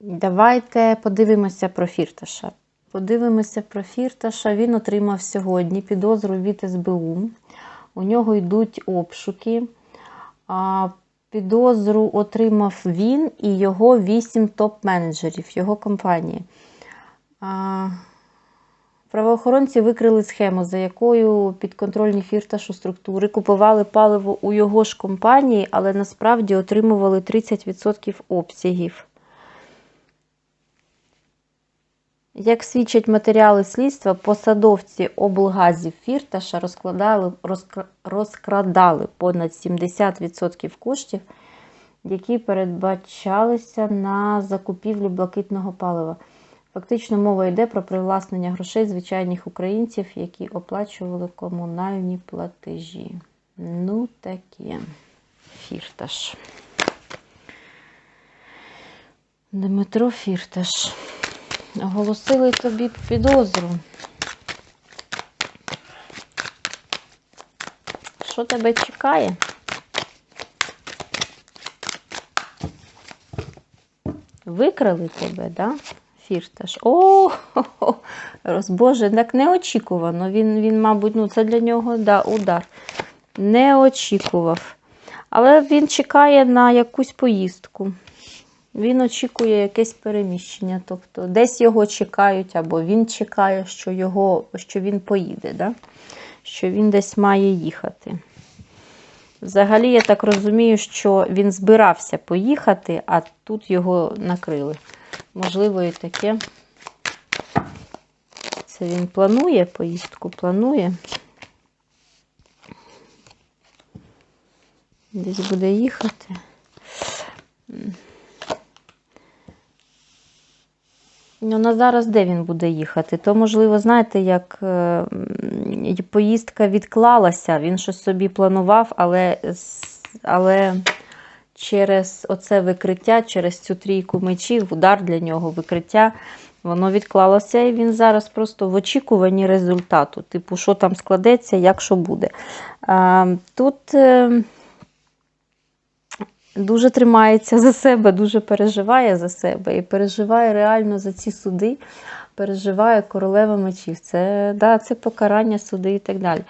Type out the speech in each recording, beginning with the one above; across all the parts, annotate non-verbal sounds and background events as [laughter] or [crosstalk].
Давайте подивимося про Фірташа. Подивимося про Фірташа. Він отримав сьогодні підозру від СБУ. У нього йдуть обшуки. Підозру отримав він і його вісім топ-менеджерів його компанії. Правоохоронці викрили схему, за якою підконтрольні фірташу структури купували паливо у його ж компанії, але насправді отримували 30% обсягів. Як свідчать матеріали слідства, посадовці облгазів Фірташа розкладали, розкра- розкрадали понад 70% коштів, які передбачалися на закупівлю блакитного палива. Фактично мова йде про привласнення грошей звичайних українців, які оплачували комунальні платежі. Ну, таке. Фірташ. Дмитро Фірташ. Оголосили тобі підозру. Що тебе чекає? Викрали тебе, да? Фірташ. О, хо-хо. Роз- так неочікувано. Він, він, мабуть, ну це для нього да, удар. Не очікував. Але він чекає на якусь поїздку. Він очікує якесь переміщення. Тобто десь його чекають, або він чекає, що, його, що він поїде, да? що він десь має їхати. Взагалі, я так розумію, що він збирався поїхати, а тут його накрили. Можливо, і таке. Це він планує поїздку, планує. Десь буде їхати. Ну, на зараз де він буде їхати? То, можливо, знаєте, як е, поїздка відклалася, він щось собі планував, але, але через оце викриття, через цю трійку мечів, удар для нього, викриття, воно відклалося, і він зараз просто в очікуванні результату. Типу, що там складеться, як що буде. А, тут. Дуже тримається за себе, дуже переживає за себе і переживає реально за ці суди, переживає королева мечів. Це, да, це покарання суди і так далі.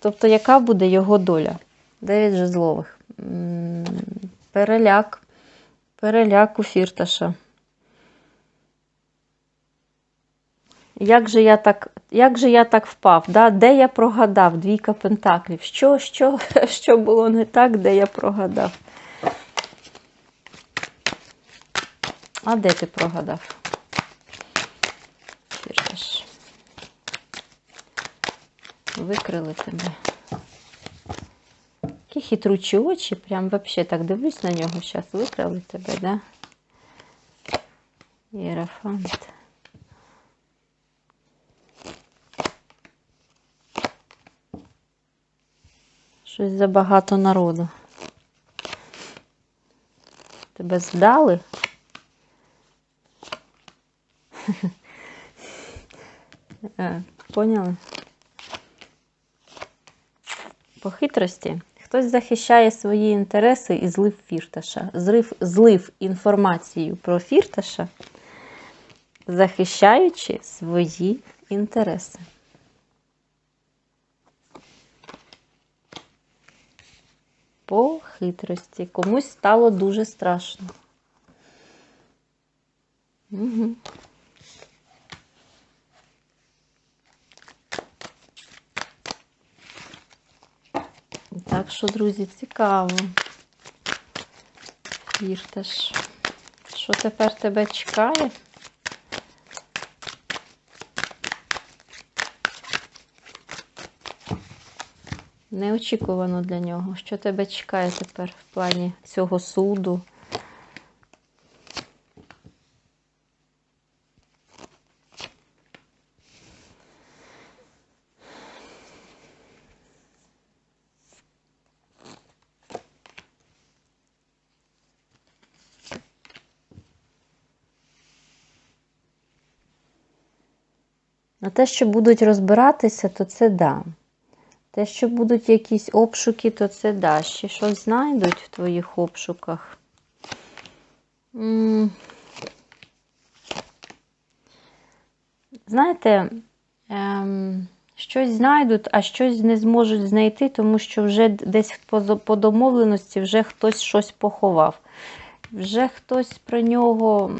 Тобто, яка буде його доля? Дев'ять жезлових. Переляк. Переляк у фірташа. Як же я так, як же я так впав? Да? Де я прогадав? Двійка пентаклів. Що, що, [laughs] що було не так, де я прогадав? А де ти прогадав? Фірташ. Викрили тебе. Які хитручі очі, прям вообще так дивлюсь на нього зараз. Викрали тебе, да? Єрафант. Щось забагато народу. Тебе здали? [laughs] Поняли? По хитрості хтось захищає свої інтереси і злив фірташа. Зрив, злив інформацію про фірташа, захищаючи свої інтереси. По хитрості. Комусь стало дуже страшно. Угу. Так що, друзі, цікаво. Фірташ. Що тепер тебе чекає? Неочікувано для нього. Що тебе чекає тепер в плані цього суду? А те, що будуть розбиратися, то це да. Те, що будуть якісь обшуки, то це да. Ще щось знайдуть в твоїх обшуках. Знаєте, ем, щось знайдуть, а щось не зможуть знайти, тому що вже десь по домовленості вже хтось щось поховав. Вже хтось про нього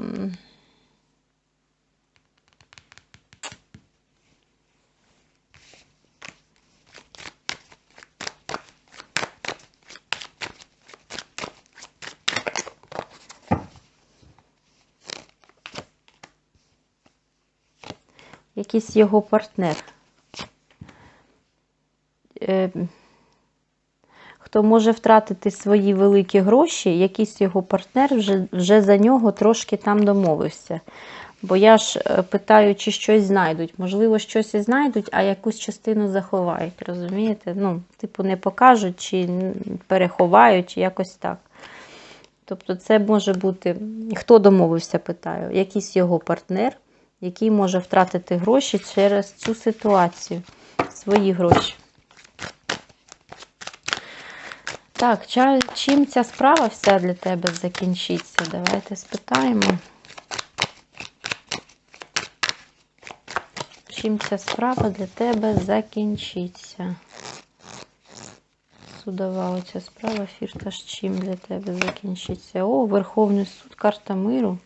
якийсь його партнер. Е, Хто може втратити свої великі гроші, якийсь його партнер вже, вже за нього трошки там домовився. Бо я ж е, питаю, чи щось знайдуть. Можливо, щось і знайдуть, а якусь частину заховають. Розумієте? Ну, типу, не покажуть, чи переховають, чи якось так. Тобто, це може бути, хто домовився, питаю, якийсь його партнер, який може втратити гроші через цю ситуацію, свої гроші. Так, чим ця справа вся для тебе закінчиться? Давайте спитаємо. Чим ця справа для тебе закінчиться? Судова оця справа, фірташ, чим для тебе закінчиться? О, Верховний суд, карта миру.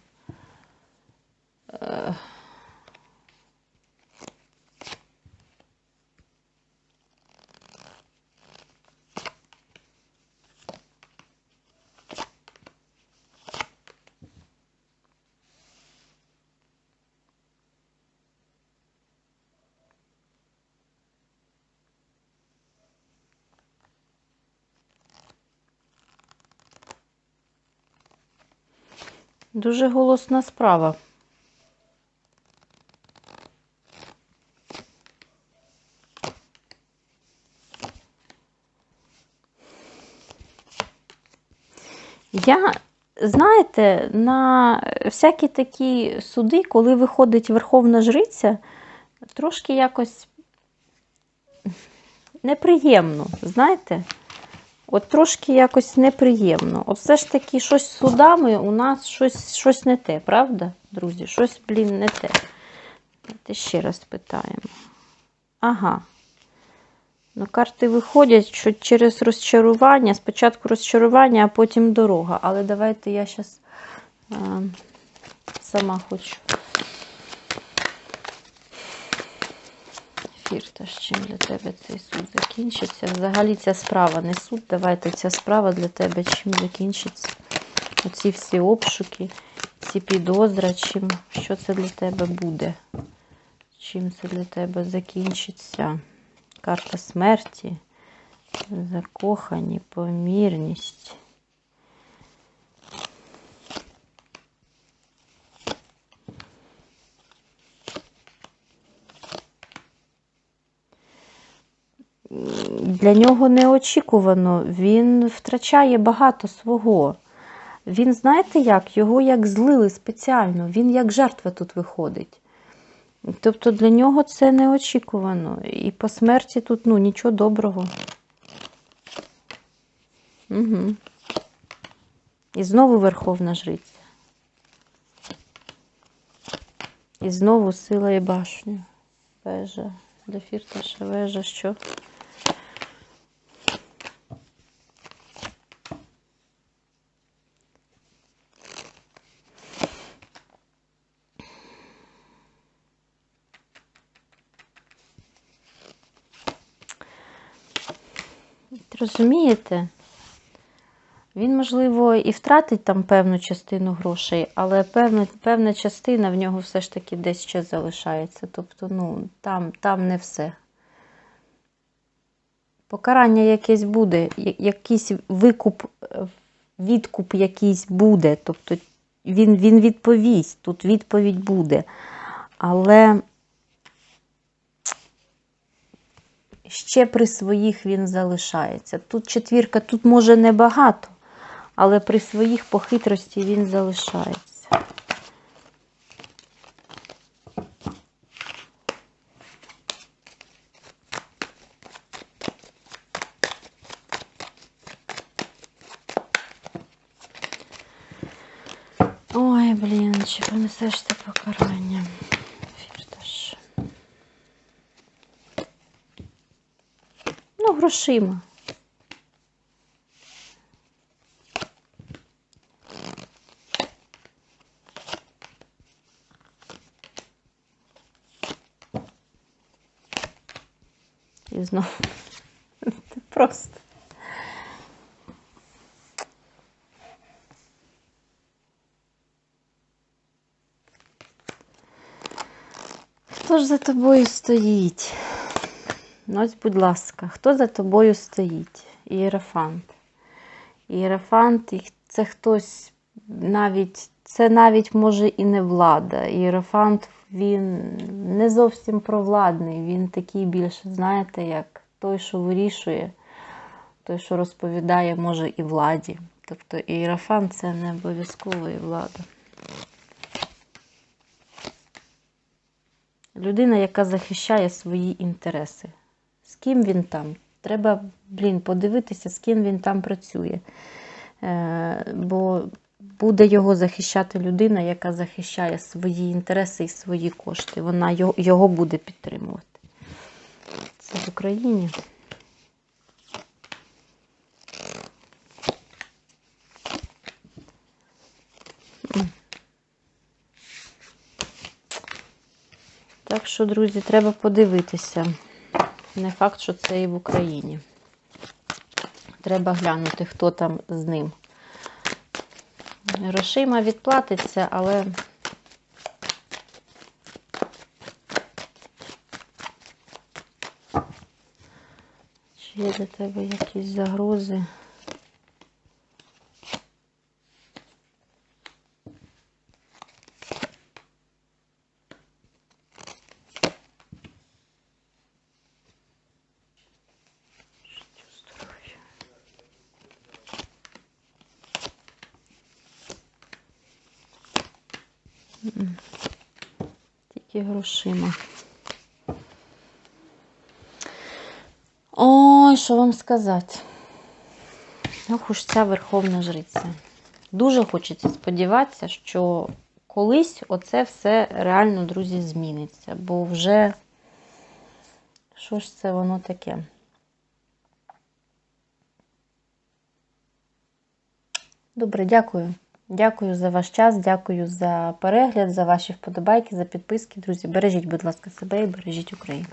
Дуже голосна справа. Я, знаєте, на всякі такі суди, коли виходить Верховна Жриця, трошки якось неприємно, знаєте? От трошки якось неприємно. От все ж таки, щось з судами у нас щось, щось не те, правда, друзі? Щось, блін, не те. Давайте ще раз питаємо. Ага. Ну, карти виходять, що через розчарування, спочатку розчарування, а потім дорога. Але давайте я зараз сама хочу. Фірта, з чим для тебе цей суд закінчиться? Взагалі ця справа не суд. Давайте ця справа для тебе чим закінчиться. Оці всі обшуки, ці підозра, чим, що це для тебе буде? Чим це для тебе закінчиться? Карта смерті, закохані, помірність. Для нього неочікувано, він втрачає багато свого. Він, знаєте як, його як злили спеціально, він як жертва тут виходить. Тобто для нього це неочікувано. І по смерті тут ну, нічого доброго. Угу. І знову Верховна Жриця. І знову сила і башня. Вежа. Для фірташа вежа, що? Розумієте? Він, можливо, і втратить там певну частину грошей, але певна, певна частина в нього все ж таки десь ще залишається. Тобто, ну, там, там не все. Покарання якесь буде, якийсь викуп, відкуп якийсь буде. Тобто він, він відповість, тут відповідь буде. Але ще при своїх він залишається. Тут четвірка, тут може небагато, але при своїх по хитрості він залишається. Грошима. І знову. Це просто. Хто ж за тобою стоїть? Ось, будь ласка, хто за тобою стоїть? Ієрофант. Ієрофант це хтось навіть, це навіть може і не влада. Ієрофант він не зовсім провладний, він такий більше, знаєте, як той, що вирішує, той, що розповідає, може, і владі. Тобто ієрофант це не обов'язково і влада. Людина, яка захищає свої інтереси. Ким він там? Треба, блін, подивитися, з ким він там працює. Е, бо буде його захищати людина, яка захищає свої інтереси і свої кошти. Вона його буде підтримувати. Це в Україні. Так що, друзі, треба подивитися. Не факт, що це і в Україні. Треба глянути, хто там з ним. Грошима відплатиться, але чи є для тебе якісь загрози? Тільки грошима. Ой, що вам сказати? Ох уж ця верховна жриця. Дуже хочеться сподіватися, що колись оце все реально, друзі, зміниться. Бо вже що ж це воно таке? Добре, дякую. Дякую за ваш час, дякую за перегляд, за ваші вподобайки, за підписки. Друзі, бережіть, будь ласка, себе і бережіть Україну.